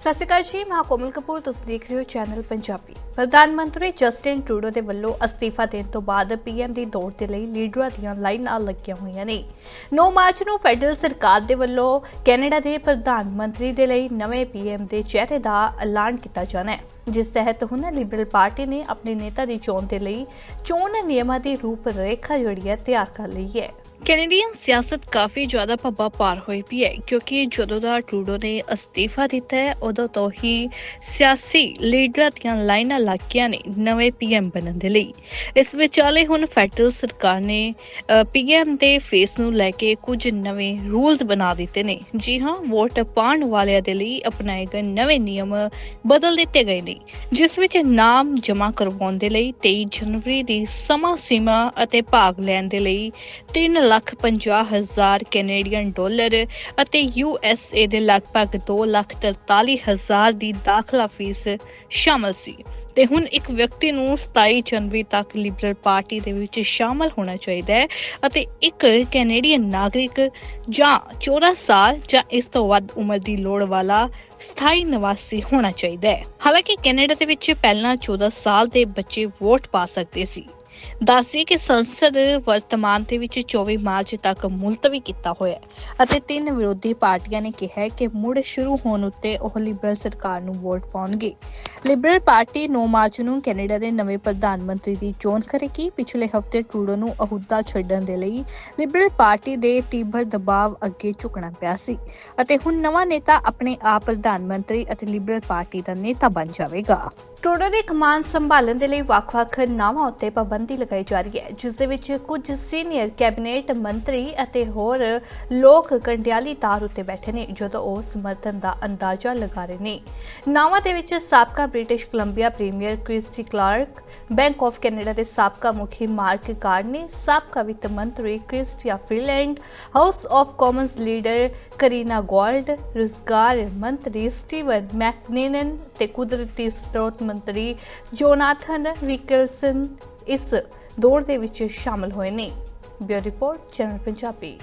ਸਤਿ ਸ਼੍ਰੀ ਅਕਾਲ ਜੀ, ਮੈਂ ਕੋਮਲ ਕਪੂਰ, ਤੁਸੀਂ ਦੇਖ ਰਹੇ ਹੋ ਚੈਨਲ ਪੰਜਾਬੀ। ਪ੍ਰਧਾਨ ਮੰਤਰੀ ਜਸਟਿਨ ਟਰੂਡੋ ਦੇ ਵੱਲੋਂ ਅਸਤੀਫਾ ਦੇਣ ਤੋਂ ਬਾਅਦ ਪੀਐਮ ਦੀ ਦੌੜ ਦੇ ਲਈ ਲੀਡਰਾਂ ਦੀਆਂ ਲਾਈਨਾਂ ਲੱਗੀਆਂ ਹੋਈਆਂ ਨੇ। 9 ਮਾਰਚ ਨੂੰ ਫੈਡਰਲ ਸਰਕਾਰ ਦੇ ਵੱਲੋਂ ਕੈਨੇਡਾ ਦੇ ਪ੍ਰਧਾਨ ਮੰਤਰੀ ਦੇ ਲਈ ਨਵੇਂ ਪੀਐਮ ਦੇ ਚਿਹਰੇ ਦਾ ਐਲਾਨ ਕੀਤਾ ਜਾਣਾ ਹੈ, ਜਿਸ ਤਹਿਤ ਹੁਣ ਲਿਬਰਲ ਪਾਰਟੀ ਨੇ ਆਪਣੇ ਨੇਤਾ ਦੀ ਚੋਣ ਦੇ ਲਈ ਚੋਣ ਨਿਯਮਾਂ ਦੀ ਰੂਪ ਰੇਖਾ ਜਿਹੜੀ ਹੈ ਤਿਆਰ ਕਰ ਲਈ ਹੈ। ਕੈਨੇਡੀਅਨ ਸਿਆਸਤ ਕਾਫੀ ਜ਼ਿਆਦਾ ਭੱਬਾ ਪਾਰ ਹੋਈ ਪਈ ਹੈ, ਕਿਉਂਕਿ ਜਦੋਂ ਦਾ ਟਰੂਡੋ ਨੇ ਅਸਤੀਫਾ ਦਿੱਤਾ ਹੈ, ਉਦੋਂ ਤੋਂ ਹੀ ਸਿਆਸੀ ਲੀਡਰਾਂ ਦੀਆਂ ਲਾਈਨਾਂ ਲੱਗ ਗਈਆਂ ਨੇ ਨਵੇਂ ਪੀਐਮ ਬਣਨ ਦੇ ਲਈ। ਇਸ ਵਿਚਾਲੇ ਹੁਣ ਫੈਡਰਲ ਸਰਕਾਰ ਨੇ ਪੀਐਮ ਦੇ ਫੇਸ ਨੂੰ ਲੈ ਕੇ ਕੁਝ ਨਵੇਂ ਰੂਲਸ ਬਣਾ ਦਿੱਤੇ ਨੇ। ਜੀ ਹਾਂ, ਵੋਟ ਪਾਉਣ ਵਾਲਿਆਂ ਦੇ ਲਈ ਅਪਣਾਏ ਗਏ ਨਵੇਂ ਨਿਯਮ ਬਦਲ ਦਿੱਤੇ ਗਏ ਨੇ, ਜਿਸ ਵਿੱਚ ਨਾਮ ਜਮ੍ਹਾਂ ਕਰਵਾਉਣ ਦੇ ਲਈ 23 ਜਨਵਰੀ ਦੀ ਸਮਾਂ ਸੀਮਾ ਅਤੇ ਭਾਗ ਲੈਣ ਦੇ ਲਈ 3 ਲੱਖ 50 ਹਜ਼ਾਰ ਕੈਨੇਡੀਅਨ ਡਾਲਰ ਅਤੇ ਯੂਐਸਏ ਦੇ ਲਗਭਗ 2 ਲੱਖ 43 ਹਜ਼ਾਰ ਦੀ ਦਾਖਲਾ ਫੀਸ ਸ਼ਾਮਲ ਸੀ। ਤੇ ਹੁਣ ਇੱਕ ਵਿਅਕਤੀ ਨੂੰ 27 ਜਨਵਰੀ ਤੱਕ ਲਿਬਰਲ ਪਾਰਟੀ ਦੇ ਵਿੱਚ ਸ਼ਾਮਲ ਹੋਣਾ ਚਾਹੀਦਾ ਹੈ ਅਤੇ ਇੱਕ ਕੈਨੇਡੀਅਨ ਨਾਗਰਿਕ ਜਾਂ 14 ਸਾਲ ਜਾਂ ਇਸ ਤੋਂ ਵੱਧ ਉਮਰ ਦੀ ਲੋੜ ਵਾਲਾ ਸਥਾਈ ਨਿਵਾਸੀ ਹੋਣਾ ਚਾਹੀਦਾ ਹੈ। ਹਾਲਾਂਕਿ ਕੈਨੇਡਾ ਦੇ ਵਿੱਚ ਪਹਿਲਾਂ 14 ਸਾਲ ਦੇ ਬੱਚੇ ਵੋਟ ਪਾ ਸਕਦੇ ਸੀ। ਦੱਸੀ ਕਿ ਸੰਸਦ ਵਰਤਮਾਨ ਦੇ ਵਿੱਚ 24 ਮਾਰਚ ਤੱਕ ਮੁਲਤਵੀ ਕੀਤਾ ਹੋਇਆ ਹੈ ਅਤੇ ਤਿੰਨ ਵਿਰੋਧੀ ਪਾਰਟੀਆਂ ਨੇ ਕਿਹਾ ਹੈ ਕਿ ਮੁੜ ਸ਼ੁਰੂ ਹੋਣ ਉੱਤੇ ਉਹ ਲਿਬਰਲ ਸਰਕਾਰ ਨੂੰ ਵੋਟ ਪਾਉਣਗੇ। ਲਿਬਰਲ ਪਾਰਟੀ 9 ਮਾਰਚ ਨੂੰ ਕੈਨੇਡਾ ਦੇ ਨਵੇਂ ਪ੍ਰਧਾਨ ਮੰਤਰੀ ਦੀ ਚੋਣ ਕਰੇਗੀ। ਪਿਛਲੇ ਹਫ਼ਤੇ ਟਰੂਡੋ ਨੂੰ ਅਹੁਦਾ ਛੱਡਣ ਦੇ ਲਈ ਲਿਬਰਲ ਪਾਰਟੀ ਦੇ ਤੀਬਰ ਦਬਾਅ ਅੱਗੇ ਝੁਕਣਾ ਪਿਆ ਸੀ ਅਤੇ ਹੁਣ ਨਵਾਂ ਨੇਤਾ ਆਪਣੇ ਆਪ ਪ੍ਰਧਾਨ ਮੰਤਰੀ ਅਤੇ ਲਿਬਰਲ ਪਾਰਟੀ ਦਾ ਨੇਤਾ ਬਣ ਜਾਵੇਗਾ। ਟਰੂਡੋ ਦੀ ਕਮਾਨ ਸੰਭਾਲਣ ਦੇ ਲਈ ਵੱਖ-ਵੱਖ ਨਾਵਾਂ ਉੱਤੇ ਪਾਬੰਦੀ ਲਗਾਈ ਜਾ ਰਹੀ ਹੈ, ਜਿਸ ਦੇ ਵਿੱਚ ਕੁਝ ਸੀਨੀਅਰ ਕੈਬਨਿਟ ਮੰਤਰੀ ਅਤੇ ਹੋਰ ਲੋਕ ਕੰਡਿਆਲੀ ਤਾਰ ਉੱਤੇ ਬੈਠੇ ਨੇ, ਜਦੋਂ ਉਹ ਸਮਰਥਨ ਦਾ ਅੰਦਾਜ਼ਾ ਲਗਾ ਰਹੇ ਨੇ। ਨਾਵਾਂ ਦੇ ਵਿੱਚ ਸਾਬਕਾ British Columbia premier Christy Clark, bank of Canada ਦੇ ਸਾਬਕਾ ਮੁਖੀ ਮਾਰਕ ਕਾਰਨੀ, ਸਾਬਕਾ ਵਿੱਤ ਮੰਤਰੀ Chrystia Freeland, House of Commons leader Karina Gould, ਰੁਜ਼ਗਾਰ ਮੰਤਰੀ ਸਟੀਵਨ ਮੈਕਨੇਨਨ ਤੇ ਕੁਦਰਤੀ ਸਰੋਤ ਮੰਤਰੀ ਜੋਨਾਥਨ ਵਿਕਲਸਨ ਇਸ ਦੌੜ ਦੇ ਵਿੱਚ ਸ਼ਾਮਲ ਹੋਏ ਨੇ। Bureau report channel Punjabi.